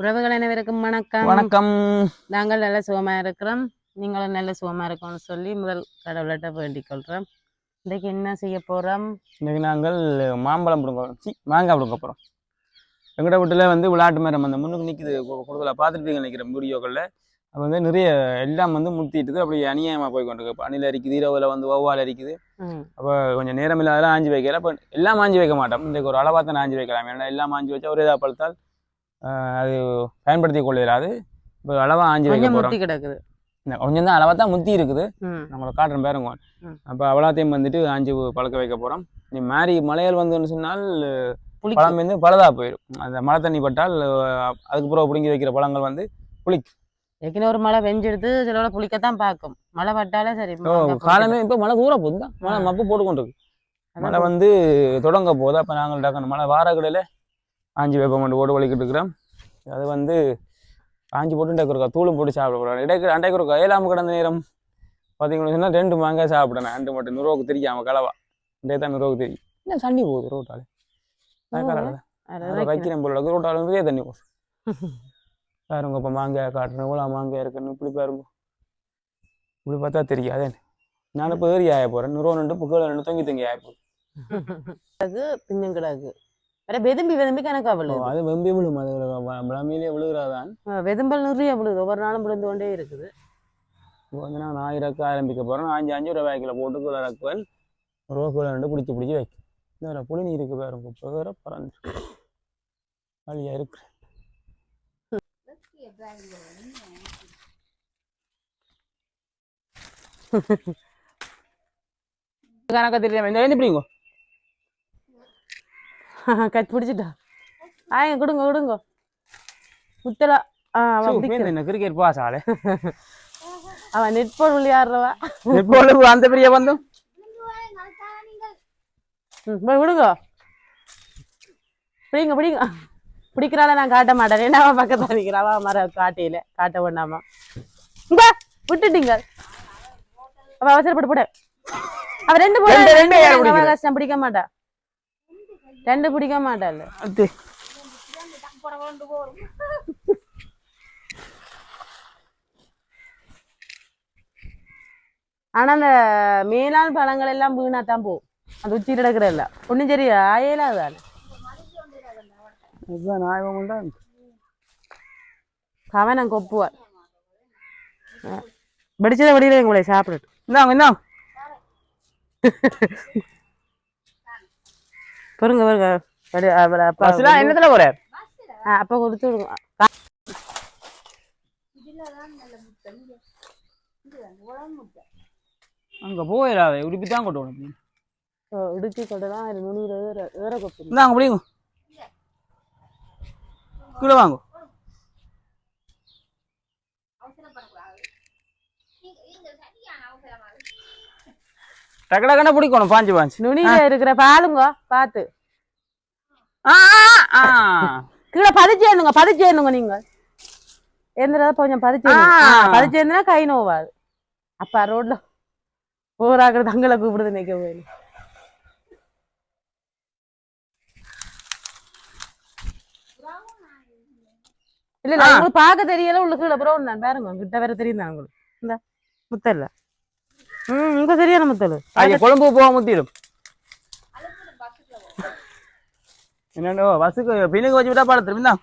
உறவுகள் அனைவருக்கும் வணக்கம். வணக்கம். நாங்கள் நல்ல சுகமா இருக்கிறோம். நீங்களும் நல்ல சுகமா இருக்கணும்னு சொல்லி முதல் கடவுள்கிட்ட வேண்டிக் கொள்றோம். இன்றைக்கு என்ன செய்ய போறோம்? இன்னைக்கு நாங்கள் மாம்பழம் பிடுங்க சி மாங்காய் பிடுங்க போகிறோம் எங்கட வீட்டில் வந்து விளையாட்டு மரம் அந்த முன்னுக்கு நிற்குது கொடுக்கல. பார்த்துருப்பீங்க நினைக்கிறேன் வீடியோக்களில். அது வந்து நிறைய எல்லாம் வந்து முத்திட்டு அப்படி அநியாயமாக போய் கொண்டு இருக்கு அணில் அரிக்குது இரவில் வந்து வௌவால் அரிக்குது. அப்போ கொஞ்சம் நேரம் இல்லாதெல்லாம் ஆஞ்சி வைக்கல. அப்போ எல்லாம் ஆஞ்சி வைக்க மாட்டோம். இன்றைக்கு ஒரு அளவாக தான் ஆஞ்சி வைக்கலாம். ஏன்னா எல்லாம் ஆஞ்சி வச்சா ஒரு இதாக பழுத்தால் அது பயன்படுத்தி கொள்ளாது இப்போ அளவாக ஆஞ்சி வைக்க போகிறோம் கிடக்குது. கொஞ்சம் தான் அளவாக தான் முத்தி இருக்குது. நம்மளை காட்டுறேன் பாருங்க. அப்போ அவ்வளோத்தையும் வந்துட்டு ஆஞ்சி பழக்க வைக்க போகிறோம் நீ மாறி மலையால் வந்துன்னு சொன்னால் புளிக்கும். பழம் வந்து பழுதா போயிடும். அந்த மழை தண்ணி பட்டால் அஹ், அதுக்கு பிறகு பிடுங்கி வைக்கிற பழங்கள் வந்து ஏற்கனவே ஒரு மழை வெஞ்செடுத்து சிலோட புளிக்கத்தான் பார்க்கும். மழை பட்டாலே சரி புளிக்கும். காலமே இப்போ மழை தூர போகுது தான் மழை. மப்பு போட்டு கொண்டு இருக்கு அதான் மழை வந்து தொடங்க போகுது. அப்போ நாங்கள் டக்குனு மழை வார கடையில் ஆஞ்சி வைப்போம் மட்டும் ஓடு வலிக்கிட்டு இருக்கிறோம். அது வந்து ஆஞ்சி போட்டு இன்றைக்கு ஒருக்கா தூளும் போட்டு சாப்பிட போகிறோம் இடைக்கு அன்றைக்கு ஒருக்கா ஏழாம கிடந்த நேரம் பார்த்தீங்கன்னு சொன்னால் ரெண்டு மாங்காய் சாப்பிட்டேன். ரெண்டு மட்டும் நுரோவுக்கு தெரியாம கலவா. இன்றைக்கு தான் நுரோவுக்கு தெரியும். என்ன தண்ணி போகுது ரோட்டால். வைக்கிறேன் போல இருக்கு. ரோட்டால் நிறைய தண்ணி போகுது. பாருங்க இப்போ மாங்காய் காட்டுறேன். எவ்வளோ மாங்காய் இருக்குன்னு இப்படி பாருங்க. இப்படி பார்த்தா தெரியாது நான் இப்போ ஏறி ஆய போகிறேன் நுரோ ரெண்டு புகழ ரெண்டு தொங்கி தொங்கி ஆய போகுது. கிடக்கு. வேற வெதும்பி வெதும்பி கணக்கா விழுது. அது வெம்பி விழும் அது விளாமையிலே விழுகிறாதான். வெதும்பல் நிறைய விழுது. ஒவ்வொரு நாளும் விழுந்து கொண்டே இருக்குது. இப்போ வந்து நான் ஆயிரக்கு ஆரம்பிக்க போகிறேன் அஞ்சு அஞ்சு வாய்க்கில் போட்டு குள்ள ரக்குவல் ரோ குள்ள ரெண்டு பிடிச்சி பிடிச்சி வைக்கும். இந்த புளி நீருக்கு பாருங்க இப்போ வேற பறந்து வழியா இருக்கு. கணக்க தெரியாம இந்த பிடிங்க. கட் பிடிச்சிட்டா. ஆயங்க கொடுங்க கொடுங்க. முத்தலா. ஆ அவன் கிரிக்கெட் பாஸ் ஆளே அவன் நெட் போல் விளையாடுறவா. எப்பொழுது அந்த பெரிய பந்தம் போய் விடுங்க. பிடிங்க பிடிங்க. பிடிக்கிறாள நான் காட்ட மாட்டேன். என்ன அவன் பக்கத்துல நிற்கிறாவா மர காட்டையில. காட்ட வேண்டாமா? இங்க விட்டுட்டீங்க. அவ அவசரப்பட்டு போட. அவ ரெண்டு ரெண்டு-? கஷ்டம் பிடிக்க மாட்டா. ரெண்டு பிடிக்க மாட்டாள். அது. ஆனா அந்த மேலாண் பழங்கள் எல்லாம் வீணா தான் போகும். அந்த உச்சி கிடக்குற இல்ல ஒண்ணும் சரி ஆயேல அதானே கவனம் கொப்புவார் வெடிச்சதை வெளியில எங்களை சாப்பிடட்டும். இந்தாங்க இந்தாங்க. பாருங்க பாருங்க வெடி- அவர அப்பா பஸ்லாம் என்னத்துல போற? அப்பா கொடுத்து விடுங்க. அங்க போயிடாத உடுப்பி தான் ஓ, இடுக்கி நுனியில ஏற ஏற கொப்பு இந்தாங்க பிடிங்க. கீழே வாங்க. டக்கு டக்குன்னு பிடிக்கணும் பாஞ்சு பாஞ்சு. நுனியில இருக்கிற பாலுங்க பார்த்து. கீழே பதிச்சேருங்க பதிச்சேருங்க நீங்க. எந்திரா கொஞ்சம் பதிச்சேருங்க. பதிச்சேருந்தா கை நோவாது. அப்பா ரோட்ல போராக்கிற தங்களை கூப்பிடுது நிக்க போய் இல்ல. உங்களுக்கு பார்க்க தெரியல உள்ள கீழே ப்ரௌன் தான். பாருங்க கிட்ட வேற தெரியும் தான் உங்களுக்கு? இந்த முத்தல்ல. ம் இங்க சரியான முத்தல். ஐயா கொழும்பு போக முத்திடும் என்னண்டோ பஸ்ஸுக்கு பின்னுக்கு வச்சு விட்டா பாட திரும்பி தான்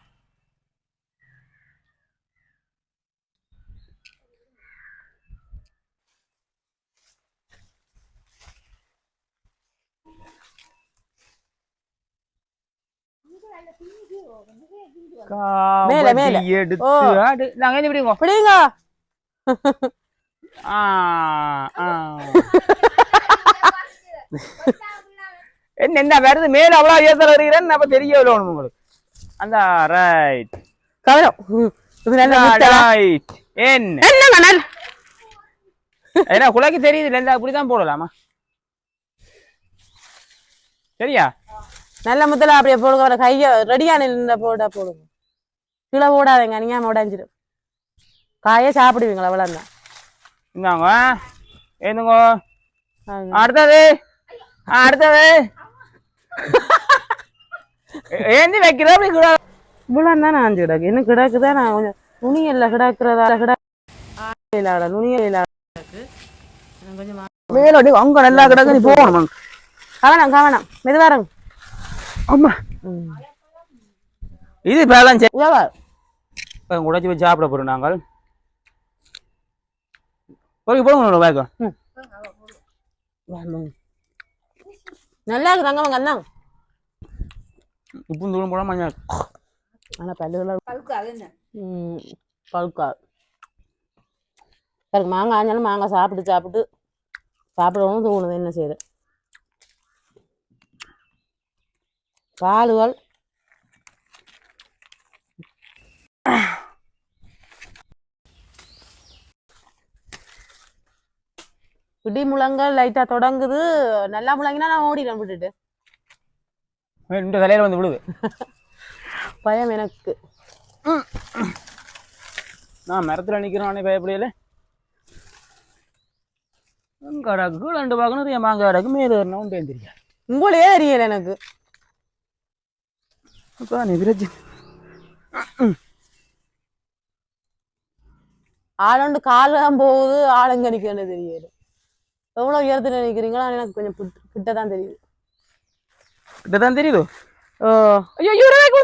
மேல, மேல. எடுத்து நாங்க என்ன பிடிங்க பிடிங்க. என்ன என்ன வருது மேல அவ்வளவு ஏத்தல இருக்கிறேன்னு அப்ப தெரிய விடணும் உங்களுக்கு. அந்த ரைட் கவனம். இது நல்ல ரைட் என்ன என்னங்க நல்ல ஏன்னா குலைக்கு தெரியுது இல்ல அப்படிதான் போடலாமா? சரியா? நல்ல முத்தலா அப்படியே போடுங்க அவரை கைய ரெடியான நின்று போட போடுங்க. கீழே போடாதீங்க நீங்க உடைஞ்சிடும். காய சாப்பிடுவீங்களா அவ்வளோதான் இந்தாங்க. ஏந்துங்க அடுத்தது. அடுத்தது. ஏந்தி வைக்கிற அப்படி கூட இவ்வளோ தானே ஆஞ்சு கிடக்கு. இன்னும் கிடக்குதா? நான் கொஞ்சம் துணி எல்லாம் கிடக்குறதா? கிட இல்லாட நுனி இல்லாட மேலோடி அங்க நல்லா கிடக்கு நீ போகணும் கவனம் கவனம். மெதுவாரங்க ஆமா இது பேலன்ஸ். உடைச்சி வச்சு சாப்பிட போறோம் நாங்கள். ஓகே போடுங்க வேகம் நல்லா இருக்கு தங்கவங்க அண்ணா உப்பு தூரம் போட மஞ்சள். ஆனால் பல்லுகள் ம் பழுக்கா சரி மாங்காய் ஆஞ்சாலும் மாங்காய் சாப்பிட்டு சாப்பிட்டு சாப்பிடணும் தோணுது என்ன செய்யுது பாலுகள் இடி முழங்கல் லைட்டாக தொடங்குது. நல்லா முழங்கினா நான் ஓடிடுறேன் விட்டுட்டு. இந்த தலையில வந்து விழுது. பயம் எனக்கு. நான் மரத்துல நிக்கிறேன் பயப்படையில. கடக்கு ரெண்டு பார்க்கணும் என் மாங்காய் கடக்கு மேலே வரணும் தெரிஞ்சிருக்கா உங்களே தெரியல எனக்கு. அப்பா நீ விரஜி. ஆளோண்டு காலம் போகுது ஆளுங்க நிற்கிறது தெரியல எவ்வளோ உயரத்தில் நிற்கிறீங்களோ எனக்கு கொஞ்சம் கிட்ட தான் தெரியுது. தெரியுது?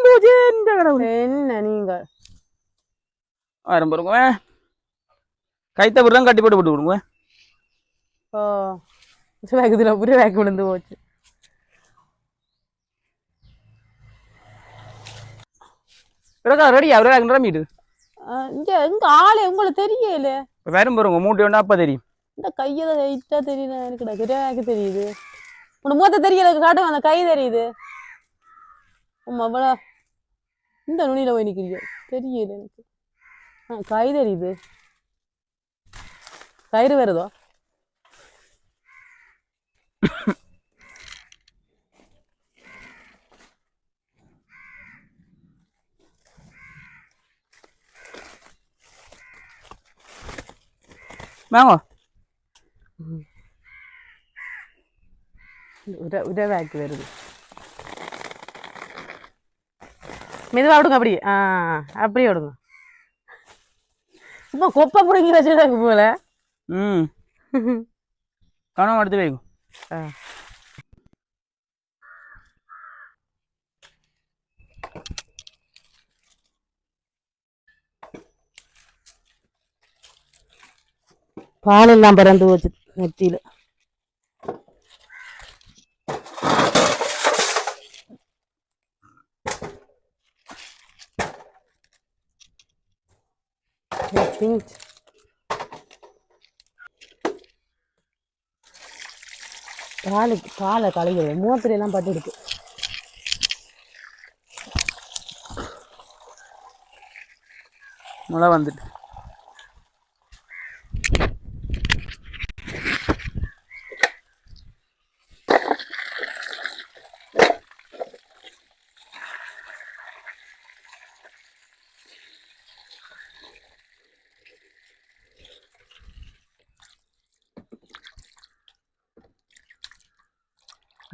போச்சு. இந்த கடவுள். என்ன நீங்க? ஆரம்ப இருங்க கைத்த விடுறோம் கட்டி போட்டு போட்டு விடுங்க ஓ. வேகத்தில் புரிய வேக விழுந்து போச்சு. இருக்கா ரெடி அவரே நிரம்பிட்டு ஆ, இங்க எங்க ஆளே உங்களுக்கு தெரியல வரும் பாருங்க மூட்டை ஒன்றா அப்போ தெரியும். இந்த கையை லைட்டா தெரியல எனக்கு கிடக்கு தெரியுது. உனக்கு மூத்த தெரியல காட்டும் அந்த கை தெரியுது. அவ்வளோ இந்த நுனியில போய் நிற்கிறியோ தெரியல எனக்கு. ஆ கை தெரியுது. கயிறு வருதோ? வாங்க உர உரவாக்கி வருது மெதுவா விடுங்க அப்படி ஆ அப்படியே விடுங்க சும்மா கொப்பை பிடிங்கி வச்சுருக்கு போல ம் கவனம் எடுத்து வைக்கும் ஆ. பால் எல்லாம் பிறந்து போச்சு நெத்தியில பிங்க் பாலுக்கு பாலை கழுவி மூத்துல எல்லாம் பட்டு இருக்கு. மழை வந்துட்டு.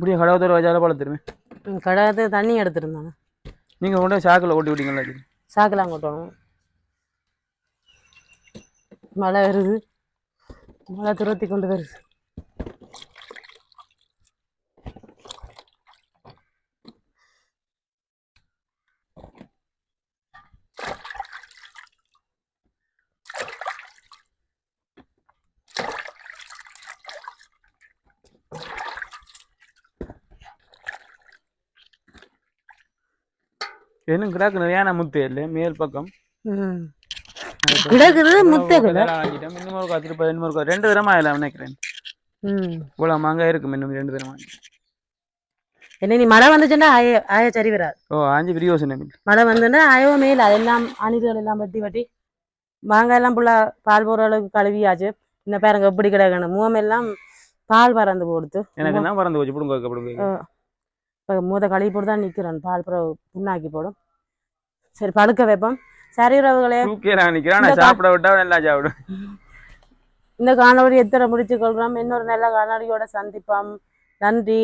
இப்படியே கடவுத்தர் வச்சாலும் பழத்துருமே கடாயத்தை தண்ணி எடுத்துருந்தாங்க. நீங்கள் கொண்டு சாக்கில் ஓட்டி விட்டீங்களா? சாக்கெல்லாம் கொட்டணும். மழை வருது. மழை துரத்தி கொண்டு வருது. இன்னும் கிடாக்கு நிறையான முத்து. இல்லை மேல் பக்கம். கிடக்குது முத்தை வாங்கிட்டேன். இன்னும் ஒரு திருப்ப இன்னும் ஒரு ரெண்டு தரமா இல்லை நினைக்கிறேன். இவ்வளோ மாங்காய் இருக்கு இன்னும் ரெண்டு தரமா என்ன நீ மழை வந்துச்சுன்னா ஆய ஆய சரி வராது. ஓ ஆஞ்சு பிரியோசனம் மழை வந்துன்னா ஆயவோ மேல அதெல்லாம் அணில்கள் எல்லாம் வெட்டி வெட்டி. மாங்காய் எல்லாம் புள்ள பால் போகிற அளவுக்கு கழுவியாச்சு. இந்த பாருங்க எப்படி கிடக்கணும் முகம் எல்லாம் பால் பறந்து போடுது. எனக்கு தான் பறந்து போச்சு? பிடுங்க பிடுங்க இப்போ மூத கழுவி போட்டு தான் நிற்கிறேன் பால் பிறகு புண்ணாக்கி போடும். சரி படுக்க வைப்போம். சரி உறவுகளே சாப்பிட விட்டா நல்லா சாப்பிடும். இந்த காணொலி எத்தனை முடிச்சு கொள்றோம் இன்னொரு நல்ல காணொலியோட சந்திப்போம். நன்றி.